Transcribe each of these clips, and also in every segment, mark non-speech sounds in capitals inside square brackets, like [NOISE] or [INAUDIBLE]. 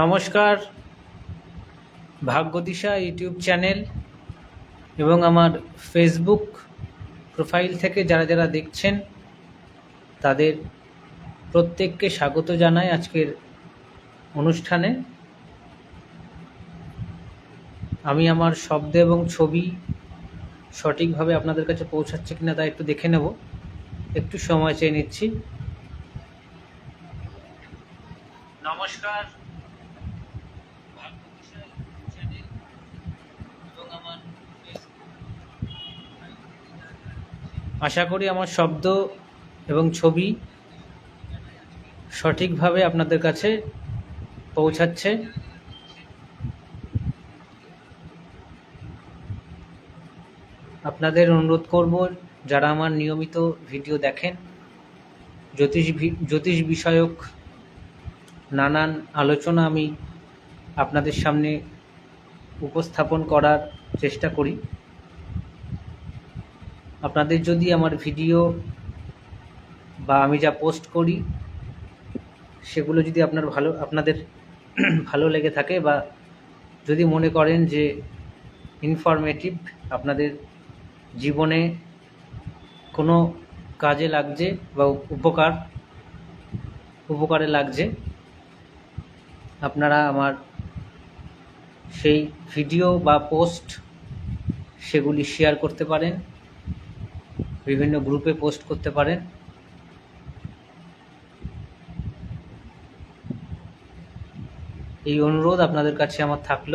নমস্কার ভাগ্যদিশা YouTube channel এবং আমার ফেসবুক প্রোফাইল থেকে যারা যারা দেখছেন, তাদের প্রত্যেককে স্বাগত জানাই আজকের অনুষ্ঠানে। আমি আমার শব্দ এবং ছবি সঠিকভাবে আপনাদের কাছে পৌঁছাচ্ছে কিনা তা একটু দেখে নেব। একটু সময় চেয়ে নিচ্ছি। নমস্কার আশা করি আমার শব্দ এবং ছবি সঠিকভাবে আপনাদের কাছে পৌঁছাচ্ছে। আপনাদের অনুরোধ করব, যারা আমার নিয়মিত ভিডিও দেখেন, জ্যোতিষ জ্যোতিষ বিষয়ক নানান আলোচনা আমি আপনাদের সামনে উপস্থাপন করার চেষ্টা করি। আপনাদের যদি আমার ভিডিও বা আমি যা পোস্ট করি, সেগুলো যদি আপনার ভালো, আপনাদের [CLEARS THROAT] ভালো লেগে থাকে বা যদি মনে করেন যে ইনফরমেটিভ আপনাদের জীবনে কোনো কাজে লাগছে বা উপকার, উপকারে লাগছে, আপনারা আমার সেই ভিডিও বা পোস্ট সেগুলি শেয়ার করতে পারেন। বিভিন্ন গ্রুপে পোস্ট করতে পারেন। এই অনুরোধ আপনাদের কাছে আমার থাকল।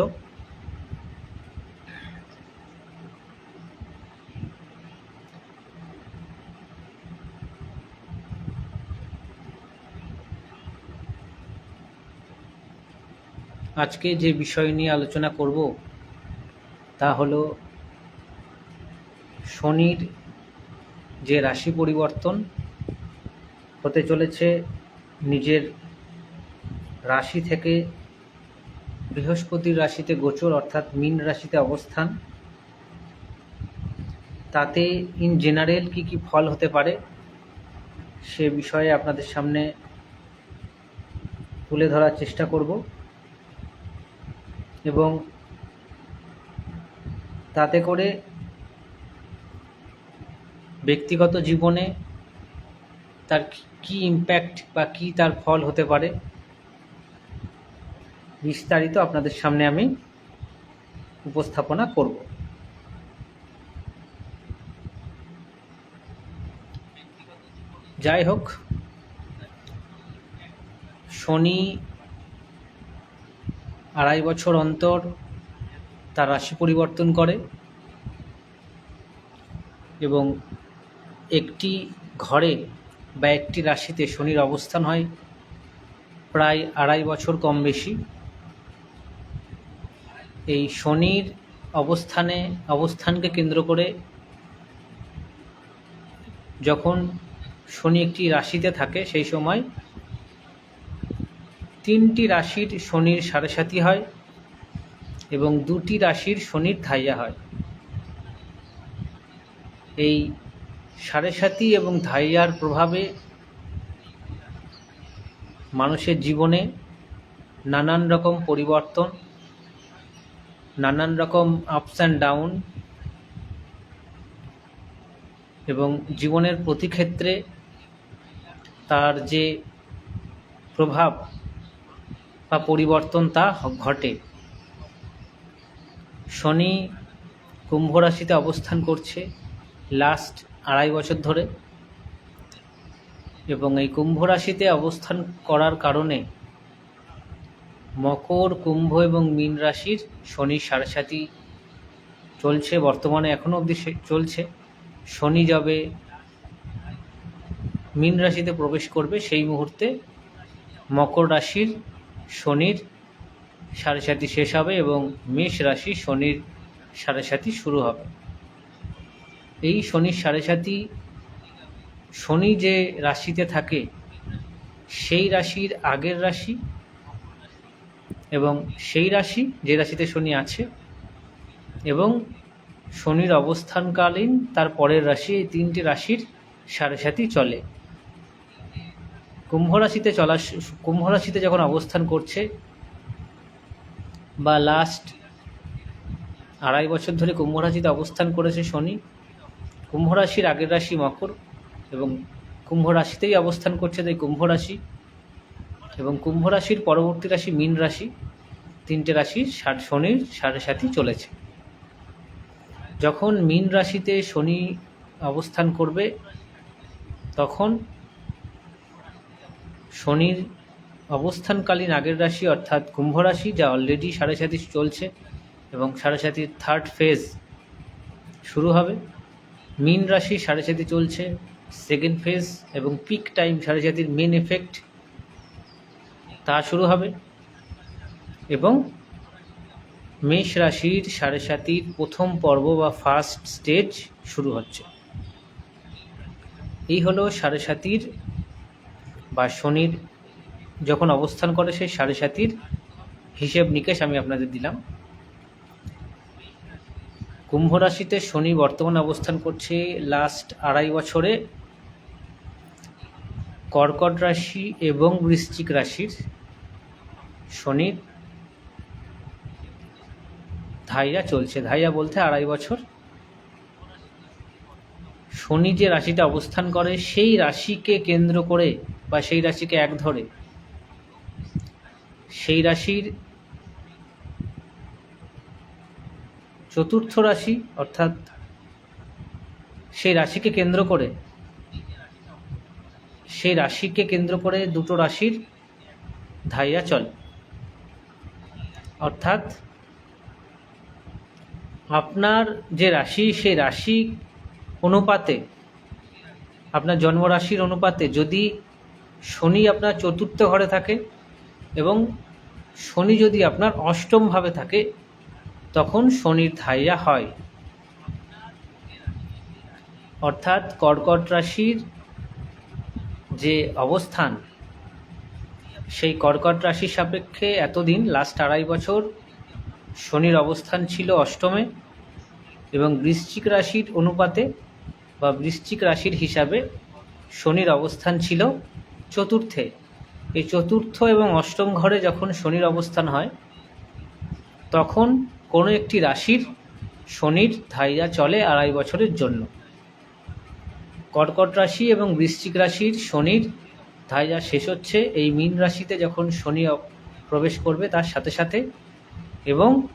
আজকে যে বিষয় নিয়ে আলোচনা করব তা হলো শনির যে রাশি পরিবর্তন হতে চলেছে নিজের রাশি থেকে বৃহস্পতির রাশিতে গোচর অর্থাৎ মীন রাশিতে অবস্থান, তাতে ইন জেনারেল কি কি ফল হতে পারে সে বিষয়ে আপনাদের সামনে তুলে ধরার চেষ্টা করব এবং তাতে করে ব্যক্তিগত জীবনে তার কি ইম্প্যাক্ট বা কি তার ফল হতে পারে, বিস্তারিত আপনাদের সামনে আমি উপস্থাপনা করব। যাই হোক, শনি আড়াই বছর অন্তর তার রাশি পরিবর্তন করে এবং একটি ঘরে বা একটি রাশিতে শনির অবস্থান হয়, প্রায় আড়াই বছর কম বেশি। এই শনির অবস্থানে, অবস্থানকে কেন্দ্র করে যখন শনি একটি রাশিতে থাকে, সেই সময় তিনটি রাশির শনির সাথী হয় এবং দুটি রাশির শনির ধাইয়া হয়। এই সাড়ে সাথী এবং ধাইয়ার প্রভাবে মানুষের জীবনে নানান রকম পরিবর্তন, নানান রকম আপস অ্যান্ড ডাউন এবং জীবনের প্রতি ক্ষেত্রে তার যে প্রভাব বা পরিবর্তন তা ঘটে। শনি কুম্ভ রাশিতে অবস্থান করছে। লাস্ট আড়াই বছর ধরে। এবং এই কুম্ভ রাশিতে অবস্থান করার কারণে মকর, কুম্ভ এবং মীন রাশির শনির সাড়ে সাথী চলছে, বর্তমানে এখনও অবধি চলছে। শনি যবে মীন রাশিতে প্রবেশ করবে, সেই মুহূর্তে মকর রাশির শনির সাড়ে সাথী শেষ হবে এবং মেষ রাশি শনির সাড়ে সাথী শুরু হবে। এই শনির সাড়ে সাথী শনি যে রাশিতে থাকে, সেই রাশির আগের রাশি এবং সেই রাশি যে রাশিতে শনি আছে এবং শনির অবস্থানকালীন তার পরের রাশি এই তিনটি রাশির সাড়ে সাথী চলে। কুম্ভ রাশিতে চলা কুম্ভ রাশিতে যখন অবস্থান করছে বা লাস্ট আড়াই বছর ধরে কুম্ভ রাশিতে অবস্থান করেছে শনি কুম্ভ রাশির আগের রাশি মকর এবং কুম্ভ রাশিতেই অবস্থান করছে তাই কুম্ভ রাশি এবং কুম্ভ রাশির পরবর্তী রাশি মীন রাশি। তিনটে রাশি শনির সাড়ে সাথে চলেছে। যখন মীন রাশিতে শনি অবস্থান করবে, তখন শনির অবস্থানকালীন আগের রাশি অর্থাৎ কুম্ভ রাশি, যা অলরেডি সাড়ে সাথে চলছে এবং সাড়ে সাথীর থার্ড ফেজ শুরু হবে। মীন রাশি সাড়ে সাথে চলছে সেকেন্ড ফেজ এবং পিক টাইম সাড়ে সাথীর মেন এফেক্ট তা শুরু হবে এবং মেষ রাশির সাড়ে সাতির প্রথম পর্ব বা ফার্স্ট স্টেজ শুরু হচ্ছে। এই হলো সাড়ে সাতির বা শনির যখন অবস্থান করে সেই সাড়ে সাতির হিসেব নিকেশ আমি আপনাদের দিলাম। কুম্ভ রাশিতে শনি বর্তমান অবস্থান করছে লাস্ট আড়াই বছরে। কর্কট রাশি এবং বৃশ্চিক রাশির শনির ধাইয়া চলছে। ধাইয়া বলতে আড়াই বছর। শনি যে রাশিতে অবস্থান করে, সেই রাশিকে কেন্দ্র করে বা সেই রাশিকে এক ধরে। সেই রাশির চতুর্থ রাশি, অর্থাৎ সেই রাশিকে কেন্দ্র করে, সেই রাশিকে কেন্দ্র করে দুটো রাশির ধাইয়া চলে। অর্থাৎ আপনার যে রাশি, সেই রাশি অনুপাতে, আপনার জন্মরাশির অনুপাতে যদি শনি আপনার চতুর্থ ঘরে থাকে এবং শনি যদি আপনার অষ্টম ভাবে থাকে তখন শনির ধাইয়া হয়। অর্থাৎ কর্কট রাশির যে অবস্থান, সেই কর্কট রাশির সাপেক্ষে এতদিন লাস্ট আড়াই বছর, শনির অবস্থান ছিল অষ্টমে এবং বৃশ্চিক রাশির অনুপাতে বা বৃশ্চিক রাশির হিসাবে শনির অবস্থান ছিল চতুর্থে। এই চতুর্থ এবং অষ্টম ঘরে যখন শনির অবস্থান হয়, তখন কোনো একটি রাশির শনির ধাইয়া চলে আড়াই বছরের জন্য। কর্কট রাশি এবং বৃশ্চিক রাশির শনির ধাইয়া শেষ হচ্ছে। এই মীন রাশিতে যখন শনি প্রবেশ করবে তার সাথে সাথে এবং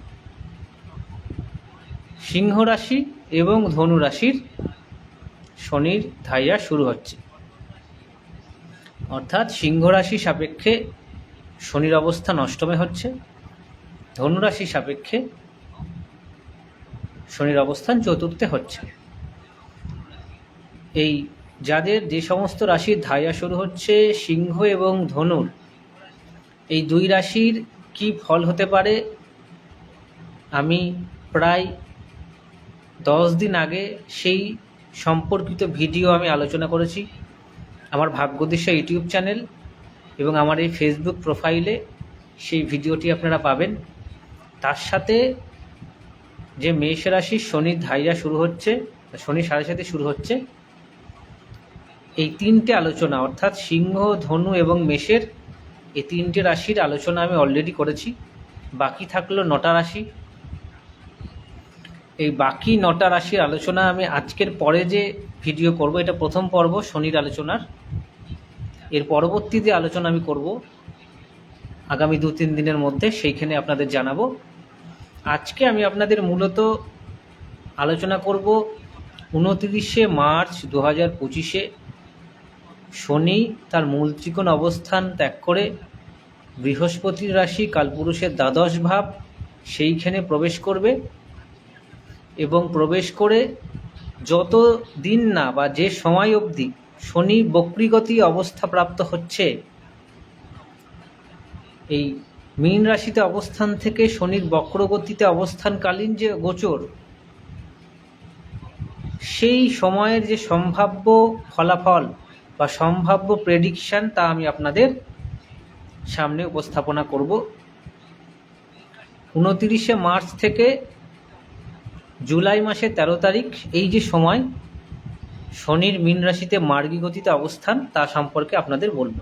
সিংহ রাশি এবং ধনু রাশির শনির ধাইয়া শুরু হচ্ছে। অর্থাৎ সিংহ রাশি সাপেক্ষে শনির অবস্থান অষ্টমে হচ্ছে। ধনুরাশি সাপেক্ষে শনির অবস্থান চতুর্থে হচ্ছে। এই যাদের যে সমস্ত রাশির ধাইয়া শুরু হচ্ছে, সিংহ এবং ধনুর, এই দুই রাশির কি ফল হতে পারে? আমি প্রায় দশ দিন আগে সেই সম্পর্কিত ভিডিও আমি আলোচনা করেছি আমার ভাগ্যদিশা ইউটিউব চ্যানেল এবং আমার এই ফেসবুক প্রোফাইলে। সেই ভিডিওটি আপনারা পাবেন। তার সাথে যে মেষ রাশির শনির ধাইরা শুরু হচ্ছে শনি সাড়ে সাথে শুরু হচ্ছে, এই তিনটে আলোচনা, অর্থাৎ সিংহ, ধনু এবং মেষের, এই তিনটে রাশির আলোচনা আমি অলরেডি করেছি। বাকি থাকল নটা রাশি। এই বাকি নটা রাশির আলোচনা আমি আজকের পরে যে ভিডিও করব, এটা প্রথম পর্ব, শনির আলোচনার। এর পরবর্তী যে আলোচনা আমি করব, আগামী দু তিন দিনের মধ্যে, সেইখানে আপনাদের জানাব। আজকে আমি আপনাদের মূলত আলোচনা করব উনতিরিশে মার্চ দু হাজার পঁচিশে। শনি তার মূল ত্রিকোণ অবস্থান ত্যাগ করে বৃহস্পতির রাশি কালপুরুষের দ্বাদশ ভাব, সেইখানে প্রবেশ করবে এবং প্রবেশ করে যত দিন না বা যে সময় অবধি শনি বক্রিগতি অবস্থা প্রাপ্ত হচ্ছে, এই মীন রাশিতে অবস্থান থেকে শনির বক্রগতিতে অবস্থানকালীন যে গোচর, সেই সময়ের যে সম্ভাব্য ফলাফল বা সম্ভাব্য প্রেডিকশান তা আমি আপনাদের সামনে উপস্থাপনা করব। উনতিরিশে মার্চ থেকে জুলাই মাসের তেরো তারিখ, এই যে সময় শনির মীন রাশিতে মার্গী গতিতে অবস্থান তা সম্পর্কে আপনাদের বলব।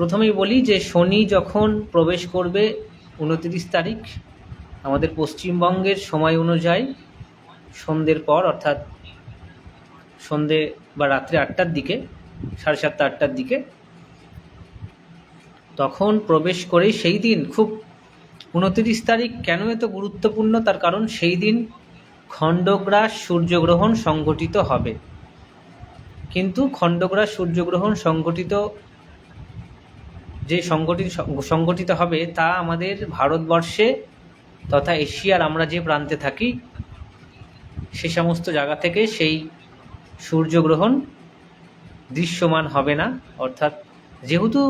প্রথমেই বলি যে শনি যখন প্রবেশ করবে উনতিরিশ তারিখ, আমাদের পশ্চিমবঙ্গের সময় অনুযায়ী সন্ধ্যের পর, অর্থাৎ সন্ধে বা রাত্রি আটটার দিকে, সাড়ে সাতটা আটটার দিকে, তখন প্রবেশ করে সেই দিন খুব উনতিরিশ তারিখ কেন এত গুরুত্বপূর্ণ? তার কারণ সেই দিন খণ্ডগ্রাস সূর্যগ্রহণ সংঘটিত হবে। কিন্তু খণ্ডগ্রাস সূর্যগ্রহণ সংঘটিত যে সংগঠিত সংগঠিত হবে তা আমাদের ভারতবর্ষে তথা এশিয়ার আমরা যে প্রান্তে থাকি, সে সমস্ত জায়গা থেকে সেই সূর্যগ্রহণ দৃশ্যমান হবে না। অর্থাৎ যেহেতু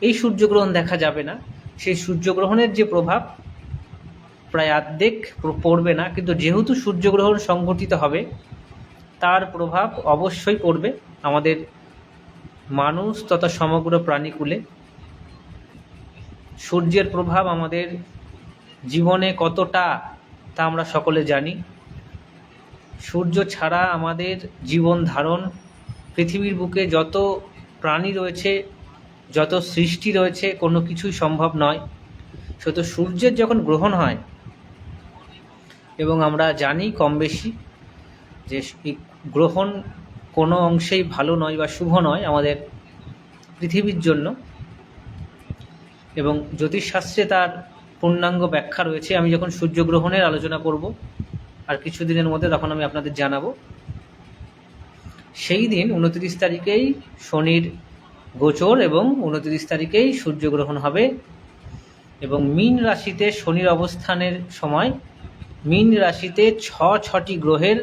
এই সূর্যগ্রহণ দেখা যাবে না, সেই সূর্যগ্রহণের যে প্রভাব প্রায় অর্ধেক পড়বে না। কিন্তু যেহেতু সূর্যগ্রহণ সংঘটিত হবে, তার প্রভাব অবশ্যই পড়বে আমাদের মানুষ তথা সমগ্র প্রাণীকুলে। সূর্যের প্রভাব আমাদের জীবনে কতটা, তা আমরা সকলে জানি। সূর্য ছাড়া আমাদের জীবন ধারণ, পৃথিবীর বুকে যত প্রাণী রয়েছে, যত সৃষ্টি রয়েছে, কোনো কিছুই সম্ভব নয়। শুধু সূর্যের যখন গ্রহণ হয়, এবং আমরা জানি কম বেশি যে গ্রহণ কোনো অংশেই ভালো নয় বা শুভ নয় আমাদের পৃথিবীর জন্য এবং জ্যোতিষশাস্ত্রে তার পূর্ণাঙ্গ ব্যাখ্যা রয়েছে। আমি যখন সূর্যগ্রহণের আলোচনা করব, আর কিছুদিনের মধ্যে তখন আমি আপনাদের জানাব। সেই দিন উনত্রিশ তারিখেই শনির গোচর এবং উনত্রিশ তারিখেই সূর্যগ্রহণ হবে এবং মীন রাশিতে শনির অবস্থানের সময় মীন রাশিতে ছ ছটি গ্রহের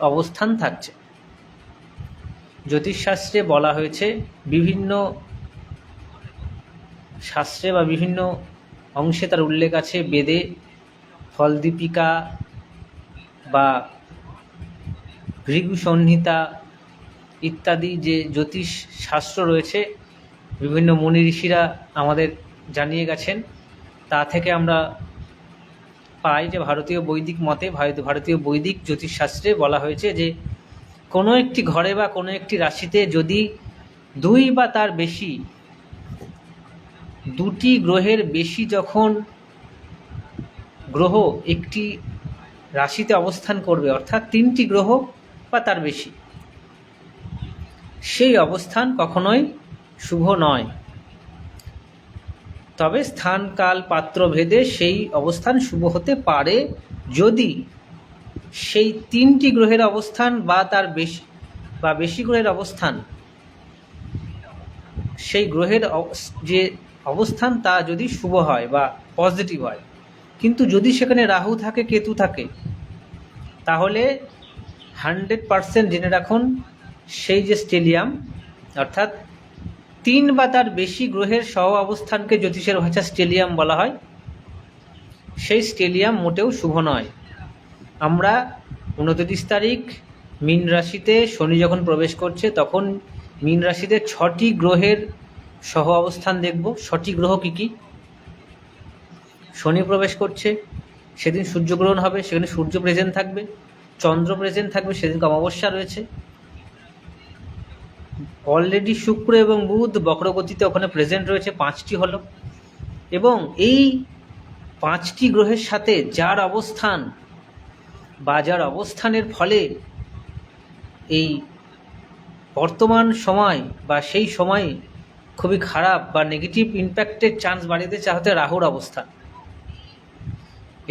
অবস্থান থাকছে। জ্যোতিষশাস্ত্রে বলা হয়েছে, বিভিন্ন শাস্ত্রে বা বিভিন্ন অংশে তার উল্লেখ আছে, বেদে ফলদীপিকা বা ভৃগু সংহিতা ইত্যাদি যে জ্যোতিষ শাস্ত্র রয়েছে, বিভিন্ন মুনি ঋষিরা আমাদের জানিয়ে গেছেন। তা থেকে আমরা পাই যে ভারতীয় বৈদিক মতে ভারতীয় বৈদিক জ্যোতিষশাস্ত্রে বলা হয়েছে যে, কোনো একটি ঘরে বা কোনো একটি রাশিতে যদি দুই বা তার বেশি দুটি গ্রহের বেশি যখন গ্রহ একটি রাশিতে অবস্থান করবে, অর্থাৎ তিনটি গ্রহ বা তার বেশি, সেই অবস্থান কখনোই শুভ নয়। তবে স্থান, কাল, পাত্র, ভেদে সেই অবস্থান শুভ হতে পারে যদি সেই তিনটি গ্রহের অবস্থান বা তার বেশি, বা বেশি গ্রহের অবস্থান, সেই গ্রহের যে অবস্থান তা যদি শুভ হয় বা পজিটিভ হয়। কিন্তু যদি সেখানে রাহু থাকে, কেতু থাকে, তাহলে হান্ড্রেড পারসেন্ট জেনে রাখুন, সেই যে স্টেলিয়াম অর্থাৎ তিন বা তার বেশি গ্রহের সহ অবস্থানকে জ্যোতিষের ভাষা স্টেলিয়াম বলা হয়। সেই স্টেলিয়াম মোটেও শুভ নয়। আমরা উনত্রিশ তারিখ মীন রাশিতে শনি যখন প্রবেশ করছে, তখন মীন রাশিতে ছটি গ্রহের সহ অবস্থান দেখব। ছটি গ্রহ কী কী? শনি প্রবেশ করছে, সেদিন সূর্যগ্রহণ হবে, সেখানে সূর্য প্রেজেন্ট থাকবে, চন্দ্র প্রেজেন্ট থাকবে, সেদিনকে অমাবস্যা রয়েছে। অলরেডি শুক্র এবং বুধ বক্রগতিতে ওখানে প্রেজেন্ট রয়েছে, পাঁচটি হলো। এবং এই পাঁচটি গ্রহের সাথে যার অবস্থান বা যার অবস্থানের ফলে এই বর্তমান সময় বা সেই সময় খুবই খারাপ বা নেগেটিভ ইম্প্যাক্টের চান্স বাড়িয়ে দিচ্ছে হতে রাহুর অবস্থান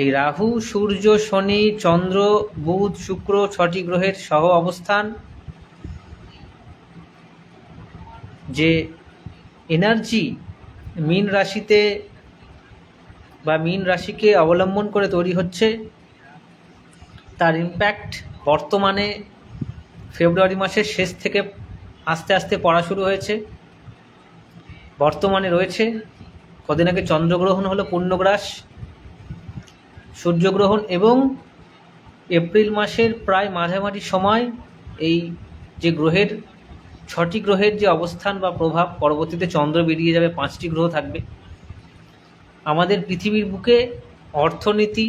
এই রাহু, সূর্য, শনি, চন্দ্র, বুধ, শুক্র ছটি গ্রহের সহ অবস্থান। যে এনার্জি মীন রাশিতে বা মীন রাশিকে অবলম্বন করে তৈরি হচ্ছে, তার ইম্প্যাক্ট বর্তমানে ফেব্রুয়ারি মাসের শেষ থেকে আস্তে আস্তে পড়া শুরু হয়েছে। বর্তমানে রয়েছে, কদিন আগে চন্দ্রগ্রহণ হলো পূর্ণগ্রাস, সূর্যগ্রহণ এবং এপ্রিল মাসের প্রায় মাঝামাঝি সময় এই যে গ্রহের, ছটি গ্রহের যে অবস্থান বা প্রভাব, পরবর্তীতে চন্দ্র বেরিয়ে যাবে, পাঁচটি গ্রহ থাকবে। আমাদের পৃথিবীর বুকে অর্থনীতি,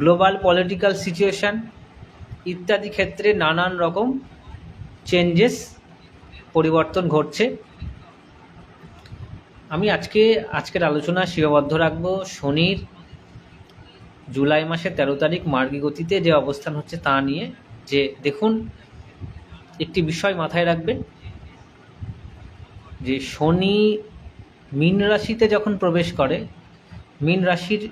গ্লোবাল পলিটিক্যাল সিচুয়েশান ইত্যাদি ক্ষেত্রে নানান রকম চেঞ্জেস পরিবর্তন ঘটছে। আমি আজকে, আজকের আলোচনা সীমাবদ্ধ রাখব শনির জুলাই মাসের তেরো তারিখ মার্গী গতিতে যে অবস্থান হচ্ছে তা নিয়ে। যে দেখুন, একটি বিষয় মাথায় রাখবেন, যে শনি মীন রাশিতে যখন প্রবেশ করে, মীন রাশির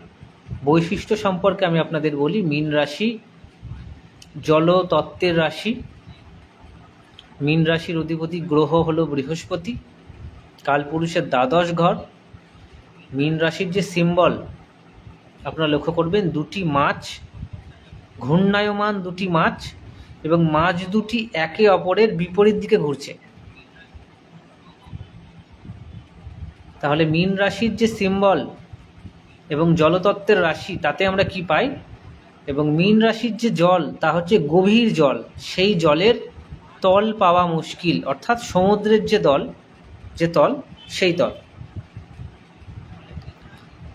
বৈশিষ্ট্য সম্পর্কে আমি আপনাদের বলি, মীন রাশি জলতত্ত্বের রাশি, মীন রাশির অধিপতি গ্রহ হলো বৃহস্পতি। কালপুরুষের দ্বাদশ ঘর, মীন রাশির যে সিম্বল আপনারা লক্ষ্য করবেন দুটি মাছ, ঘূর্ণায়মান দুটি মাছ এবং মাছ দুটি একে অপরের বিপরীত দিকে ঘুরছে। তাহলে মীন রাশির যে সিম্বল এবং জলতত্ত্বের রাশি, তাতে আমরা কি পাই? এবং মীন রাশির যে জল, তা হচ্ছে গভীর জল, সেই জলের তল পাওয়া মুশকিল, অর্থাৎ সমুদ্রের যে দল যে তল, সেই তল।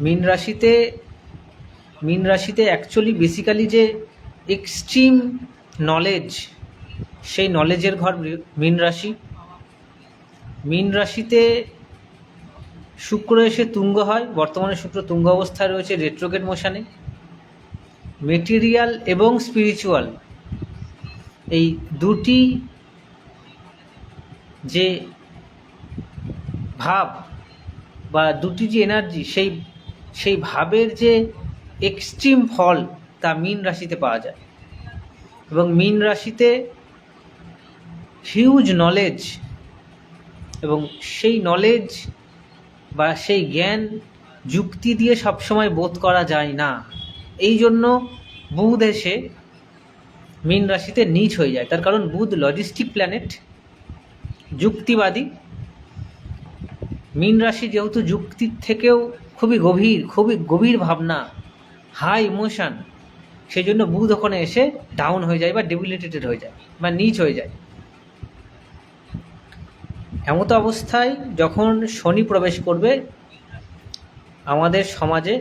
মীন রাশিতে মীন রাশিতে অ্যাকচুয়ালি বেসিক্যালি যে এক্সট্রিম নলেজ সেই নলেজের ঘর মীন রাশি। মীন রাশিতে শুক্র এসে তুঙ্গ হয়, বর্তমানে শুক্র তুঙ্গ অবস্থায় রয়েছে রেট্রোগেট মোশানে মেটেরিয়াল এবং স্পিরিচুয়াল এই দুটি যে ভাব বা দুটি যে এনার্জি সেই সেই ভাবের যে এক্সট্রিম ফল তা মীন রাশিতে পাওয়া যায়। এবং মীন রাশিতে হিউজ নলেজ এবং সেই নলেজ বা সেই জ্ঞান যুক্তি দিয়ে সবসময় বোধ করা যায় না। এই জন্য বুধ এসে মীন রাশিতে নিচ হয়ে যায়। তার কারণ বুধ লজিস্টিক প্ল্যানেট যুক্তিবাদী মীন রাশি যেহেতু যুক্তির থেকেও খুবই গভীর খুবই গভীর ভাবনা হাই ইমোশান সেই জন্য বুধ ওখানে এসে ডাউন হয়ে যায় বা ডেবিলিটেটেড হয়ে যায় বা নিচ হয়ে যায়। এমতো অবস্থায় যখন শনি প্রবেশ করবে, আমাদের সমাজে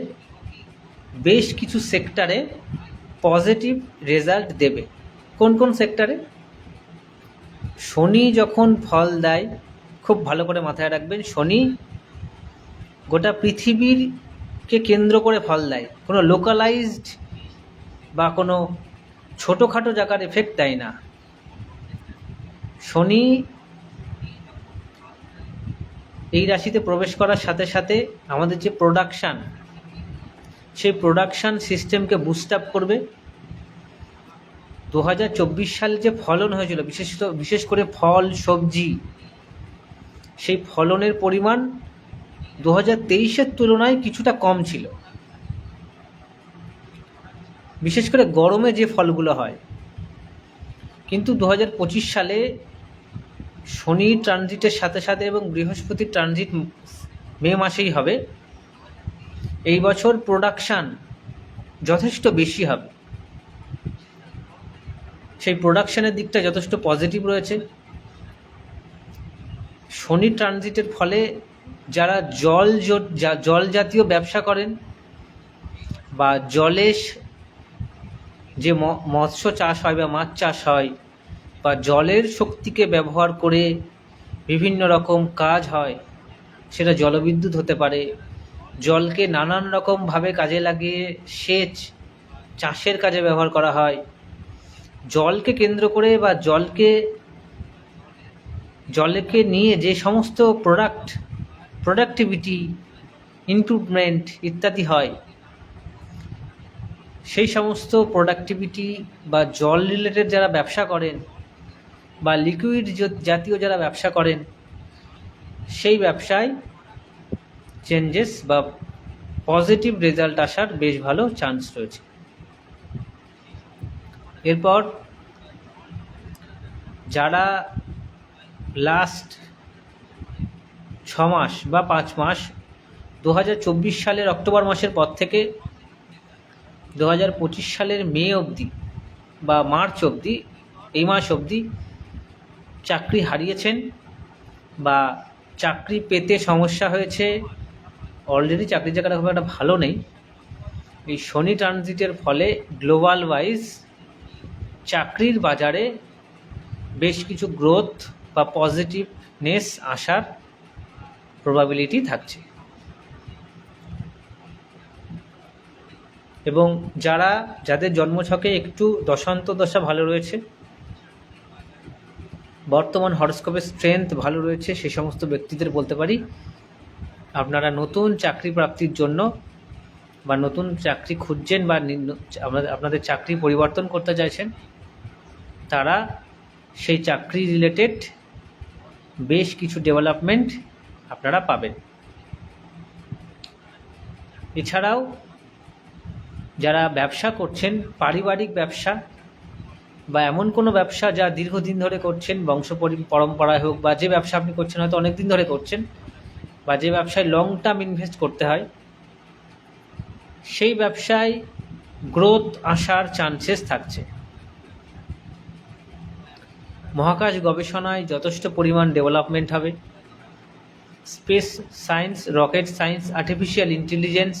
বেশ কিছু সেক্টরে পজিটিভ রেজাল্ট দেবে। কোন কোন সেক্টরে শনি যখন ফল দেয় খুব ভালো করে মাথায় রাখবেন, শনি গোটা পৃথিবীরকে কেন্দ্র করে ফল দেয়। কোনো লোকালাইজড বা কোনো ছোটোখাটো জায়গার এফেক্ট দেয় না। শনি এই রাশিতে প্রবেশ করার সাথে সাথে আমাদের যে প্রোডাকশান সেই প্রোডাকশান সিস্টেমকে বুস্ট আপ করবে। দু হাজার চব্বিশ সালে যে ফলন হয়েছিল, বিশেষত, বিশেষ করে ফল, সবজি সেই ফলনের পরিমাণ দু হাজার তেইশের তুলনায় কিছুটা কম ছিল। বিশেষ করে গরমে যে ফলগুলো হয়। কিন্তু দু হাজার পঁচিশ সালে শনি ট্রানজিটের সাথে সাথে এবং বৃহস্পতির ট্রানজিট মে মাসেই হবে। এই বছর প্রোডাকশান যথেষ্ট বেশি হবে। সেই প্রোডাকশানের দিকটা যথেষ্ট পজিটিভ রয়েছে। শনি ট্রানজিটের ফলে যারা জল জল জাতীয় ব্যবসা করেন বা জলে যে মৎস্য চাষ হয় বা মাছ চাষ হয় বা জলের শক্তিকে ব্যবহার করে বিভিন্ন রকম কাজ হয়, সেটা জলবিদ্যুৎ হতে পারে। জলকে নানান রকমভাবে কাজে লাগিয়ে সেচ চাষের কাজে ব্যবহার করা হয়। জলকে কেন্দ্র করে বা জলকে জলকে নিয়ে যে সমস্ত প্রোডাক্ট প্রোডাক্টিভিটি ইমপ্রুভমেন্ট ইত্যাদি হয়, সেই সমস্ত প্রোডাক্টিভিটি বা জল রিলেটেড যারা ব্যবসা করেন বা লিকুইড জাতীয় যারা ব্যবসা করেন, সেই ব্যবসায় চেঞ্জেস বা পজিটিভ রেজাল্ট আসার বেশ ভালো চান্স রয়েছে। এরপর যারা লাস্ট ছ মাস বা পাঁচ মাস দু হাজার চব্বিশ সালের অক্টোবর মাসের পর থেকে দু হাজার পঁচিশ সালের মে অবধি বা মার্চ অবধি, এই মাস অবধি চাকরি হারিয়েছেন বা চাকরি পেতে সমস্যা হয়েছে। অলরেডি চাকরির জায়গাটা খুব একটা ভালো নেই। এই শনি ট্রানজিটের ফলে গ্লোবাল ওয়াইজ চাকরির বাজারে বেশ কিছু গ্রোথ বা পজিটিভনেস আসার প্রবাবিলিটি থাকছে। এবং যারা, যাদের জন্মছকে একটু দশান্ত দশা ভালো রয়েছে, বর্তমান হরস্কোপের স্ট্রেংথ ভালো রয়েছে সেই সমস্ত ব্যক্তিদের বলতে পারি, আপনারা নতুন চাকরি প্রাপ্তির জন্য বা নতুন চাকরি খুঁজছেন বা আপনাদের চাকরি পরিবর্তন করতে চাইছেন, তারা সেই চাকরি রিলেটেড বেশ কিছু ডেভেলপমেন্ট আপনারা পাবেন। এছাড়াও যারা ব্যবসা করছেন, পারিবারিক ব্যবসা বা এমন কোনো ব্যবসা যা দীর্ঘদিন ধরে করছেন, বংশ পরি- পরম্পরায় হোক বা যে ব্যবসা আপনি করছেন হয়তো অনেক দিন ধরে করছেন বা যে ব্যবসায় লং টার্ম ইনভেস্ট করতে হয়, সেই ব্যবসায় গ্রোথ আসার চান্সেস থাকছে। মহাকাশ গবেষণায় যথেষ্ট পরিমাণ ডেভেলপমেন্ট হবে। Space science rocket science artificial intelligence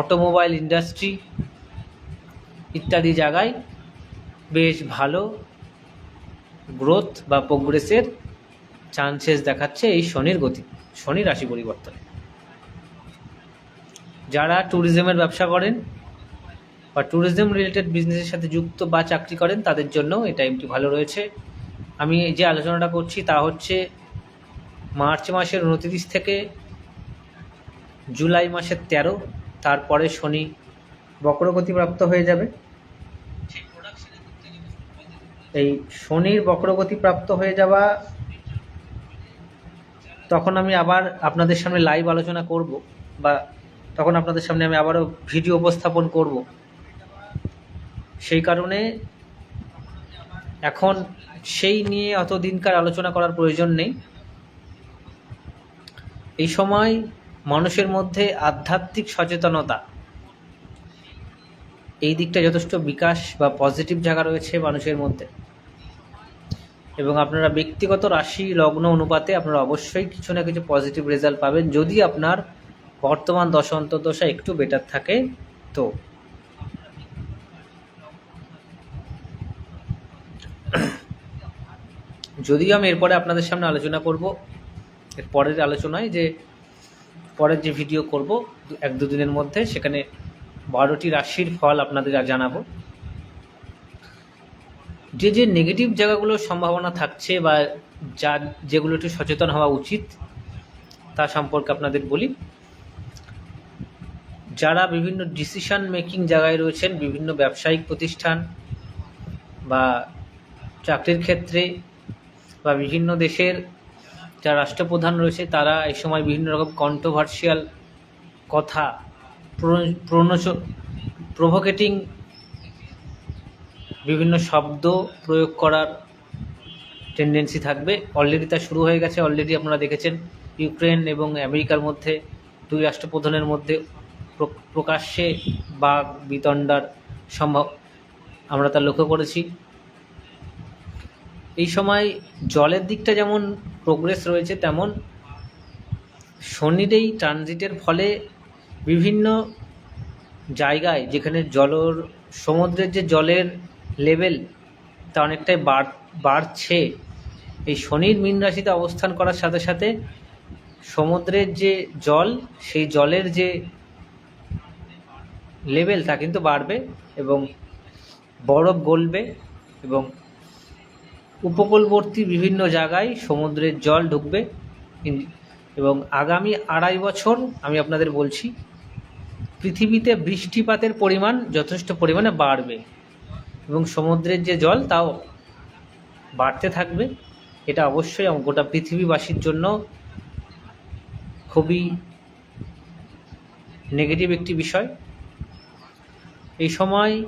automobile industry ইত্যাদি জায়গায় বেশ ভালো গ্রোথ বা প্রোগ্রেসের চান্সেস দেখাচ্ছে এই শনির গতি, শনি রাশি পরিবর্তনে। যারা ট্যুরিজমের ব্যবসা করেন বা ট্যুরিজম রিলেটেড বিজনেসের সাথে যুক্ত বা চাকরি করেন, তাদের জন্য এই টাইমটি ভালো রয়েছে। আমি যে আলোচনাটা করছি তা হচ্ছে, মার্চ মাসের উনত্রিশ থেকে জুলাই মাসের তেরো, তারপরে শনি বক্রগতিপ্রাপ্ত হয়ে যাবে। এই শনির বক্রগতি প্রাপ্ত হয়ে যাওয়া, তখন আমি আবার আপনাদের সামনে লাইভ আলোচনা করব বা তখন আপনাদের সামনে আমি আবারও ভিডিও উপস্থাপন করব। সেই কারণে এখন সেই নিয়ে অত দিনকার আলোচনা করার প্রয়োজন নেই। এই সময় মানুষের মধ্যে আধ্যাত্মিক সচেতনতা, এই দিকটা যথেষ্ট বিকাশ বা পজিটিভ জায়গা রয়েছে মানুষের মধ্যে। এবং আপনারা ব্যক্তিগত রাশি, লগ্ন অনুপাতে আপনারা অবশ্যই কিছু না কিছু পজিটিভ রেজাল্ট পাবেন। যদি আপনার বর্তমান দশা, অন্তর্দশা একটু বেটার থাকে, তো যদিও আমি এরপরে আপনাদের সামনে আলোচনা করব, এর পরের আলোচনায় যে, পরের যে ভিডিও করব এক দুদিনের মধ্যে, সেখানে বারোটি রাশির ফল আপনাদের জানাব। যে যে নেগেটিভ জায়গাগুলোর সম্ভাবনা থাকছে বা যা, যেগুলো একটু সচেতন হওয়া উচিত, তা সম্পর্কে আপনাদের বলি। যারা বিভিন্ন ডিসিশন মেকিং জায়গায় রয়েছেন, বিভিন্ন ব্যবসায়িক প্রতিষ্ঠান বা চাকরির ক্ষেত্রে বা বিভিন্ন দেশের যারা রাষ্ট্রপ্রধান রয়েছে, তারা এই সময় বিভিন্ন রকম কন্ট্রোভার্সিয়াল কথা প্রভোকেটিং বিভিন্ন শব্দ প্রয়োগ করার টেন্ডেন্সি থাকবে। অলরেডি তা শুরু হয়ে গেছে। অলরেডি আপনারা দেখেছেন ইউক্রেন এবং আমেরিকার মধ্যে দুই রাষ্ট্রপ্রধানের মধ্যে প্র- প্রকাশ্যে বা বিতণ্ডার সম্ভব আমরা তা লক্ষ্য করেছি। এই সময় জলের দিকটা যেমন প্রোগ্রেস রয়েছে, তেমন শনির এই ট্রানজিটের ফলে বিভিন্ন জায়গায় যেখানে জলর, সমুদ্রের যে জলের লেভেল তা অনেকটাই বাড় বাড়ছে। এই শনির মীন রাশিতে অবস্থান করার সাথে সাথে সমুদ্রের যে জল, সেই জলের যে লেভেল তা কিন্তু বাড়বে এবং বরফ গলবে এবং উপকূলবর্তী বিভিন্ন জায়গায় সমুদ্রের জল ঢুকবে। এবং আগামী আড়াই বছর আমি আপনাদের বলছি, পৃথিবীতে বৃষ্টিপাতের পরিমাণ যথেষ্ট পরিমাণে বাড়বে এবং সমুদ্রের যে জল তাও বাড়তে থাকবে। এটা অবশ্যই গোটা পৃথিবীবাসীর জন্য খুবই নেগেটিভ একটি বিষয়। এই সময়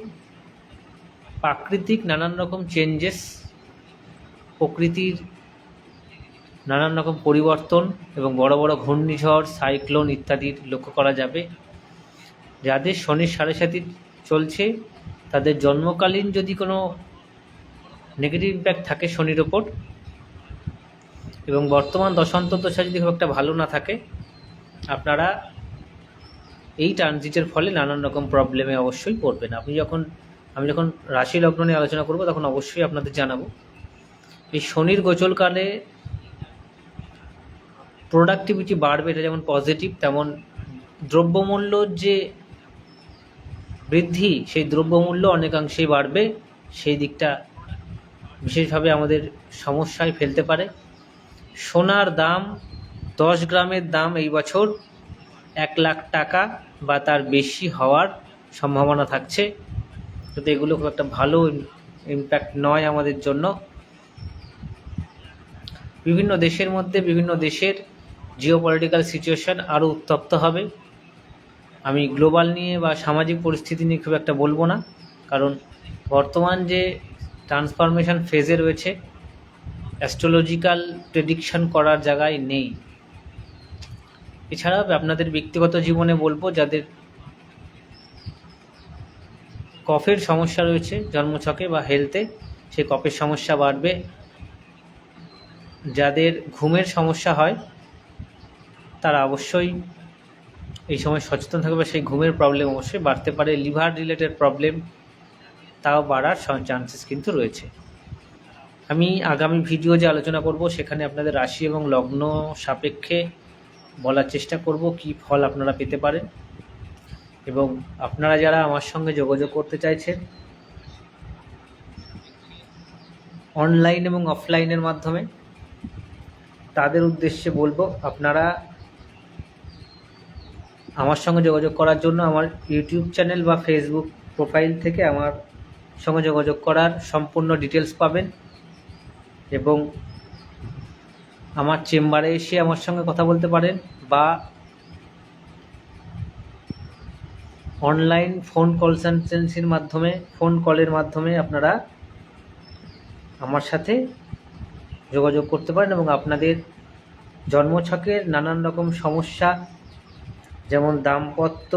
প্রাকৃতিক নানান রকম চেঞ্জেস প্রকৃতির নানান রকম পরিবর্তন এবং বড় বড় ঘূর্ণিঝড়, সাইক্লোন ইত্যাদির লক্ষ্য করা যাবে। যাদের শনির সাড়ে সাথী চলছে, তাদের জন্মকালীন যদি কোনো নেগেটিভ ইম্প্যাক্ট থাকে শনির ওপর এবং বর্তমান দশান্তর্দশা যদি খুব একটা ভালো না থাকে, আপনারা এই ট্রানজিটের ফলে নানান রকম প্রবলেমে অবশ্যই পড়বেন। আপনি যখন, আমি যখন রাশি লগ্ন নিয়ে আলোচনা করব, তখন অবশ্যই আপনাদের জানাব। এই শনির গোচরকালে প্রোডাক্টিভিটি বাড়বে, এটা যেমন পজিটিভ তেমন দ্রব্যমূল্যর যে বৃদ্ধি, সেই দ্রব্যমূল্য অনেকাংশেই বাড়বে। সেই দিকটা বিশেষভাবে আমাদের সমস্যায় ফেলতে পারে। সোনার দাম, দশ গ্রামের দাম এই বছর এক লাখ টাকা বা তার বেশি হওয়ার সম্ভাবনা থাকছে। কিন্তু এগুলো খুব একটা ভালো ইম্প্যাক্ট নয় আমাদের জন্য বিভিন্ন দেশের মধ্যে, বিভিন্ন দেশের জিও পলিটিক্যাল সিচুয়েশন আরও উত্তপ্ত হবে। আমি গ্লোবাল নিয়ে বা সামাজিক পরিস্থিতি নিয়ে খুব একটা বলব না, কারণ বর্তমান যে ট্রান্সফরমেশন ফেজে রয়েছে অ্যাস্ট্রোলজিক্যাল প্রেডিকশন করার জায়গায় নেই। এছাড়া আপনাদের ব্যক্তিগত জীবনে বলব, যাদের কফের সমস্যা রয়েছে, জন্মছকে বা হেলথে সেই কফের সমস্যা বাড়বে। যাদের ঘুমের সমস্যা হয়, তারা অবশ্যই এই সময় সচেতন থাকবে সেই ঘুমের প্রবলেম অবশ্যই বাড়তে পারে। লিভার রিলেটেড প্রবলেম তাও বাড়ার চান্সেস কিন্তু রয়েছে। আমি আগামী ভিডিও যে আলোচনা করব, সেখানে আপনাদের রাশি এবং লগ্ন সাপেক্ষে বলার চেষ্টা করব, কি ফল আপনারা পেতে পারেন। এবং আপনারা যারা আমার সঙ্গে যোগাযোগ করতে চাইছেন অনলাইন এবং অফলাইনের মাধ্যমে তাদের উদ্দেশ্যে বলব, আপনারা আমার সঙ্গে যোগাযোগ করার জন্য আমার ইউটিউব চ্যানেল বা ফেসবুক প্রোফাইল থেকে আমার সঙ্গে যোগাযোগ করার সম্পূর্ণ ডিটেলস পাবেন এবং আমার চেম্বারে এসে আমার সঙ্গে কথা বলতে পারেন বা অনলাইন ফোন কনসালটেন্সির মাধ্যমে ফোন কলের মাধ্যমে আপনারা আমার সাথে যোগাযোগ করতে পারেন এবং আপনাদের জন্মছকের নানান রকম সমস্যা, যেমন দাম্পত্য,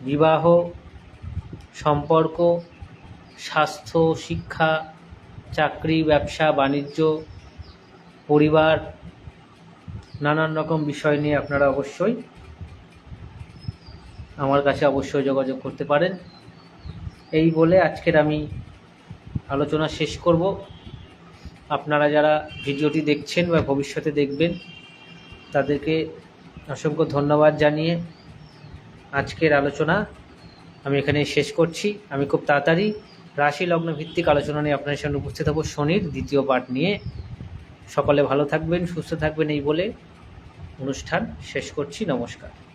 বিবাহ, সম্পর্ক, স্বাস্থ্য, শিক্ষা, চাকরি, ব্যবসা, বাণিজ্য, পরিবার, নানান রকম বিষয় নিয়ে আপনারা অবশ্যই আমার কাছে অবশ্যই যোগাযোগ করতে পারেন। এই বলে আজকের আমি আলোচনা শেষ করব। আপনারা যারা ভিডিওটি দেখছেন বা ভবিষ্যতে দেখবেন, তাদেরকে অসংখ্য ধন্যবাদ জানিয়ে আজকের আলোচনা আমি এখানে শেষ করছি। আমি খুব তাড়াতাড়ি রাশি লগ্ন ভিত্তিক আলোচনা নিয়ে আপনার সামনে উপস্থিত হব শনির দ্বিতীয় পাঠ নিয়ে। সকলে ভালো থাকবেন, সুস্থ থাকবেন এই বলে অনুষ্ঠান শেষ করছি। নমস্কার।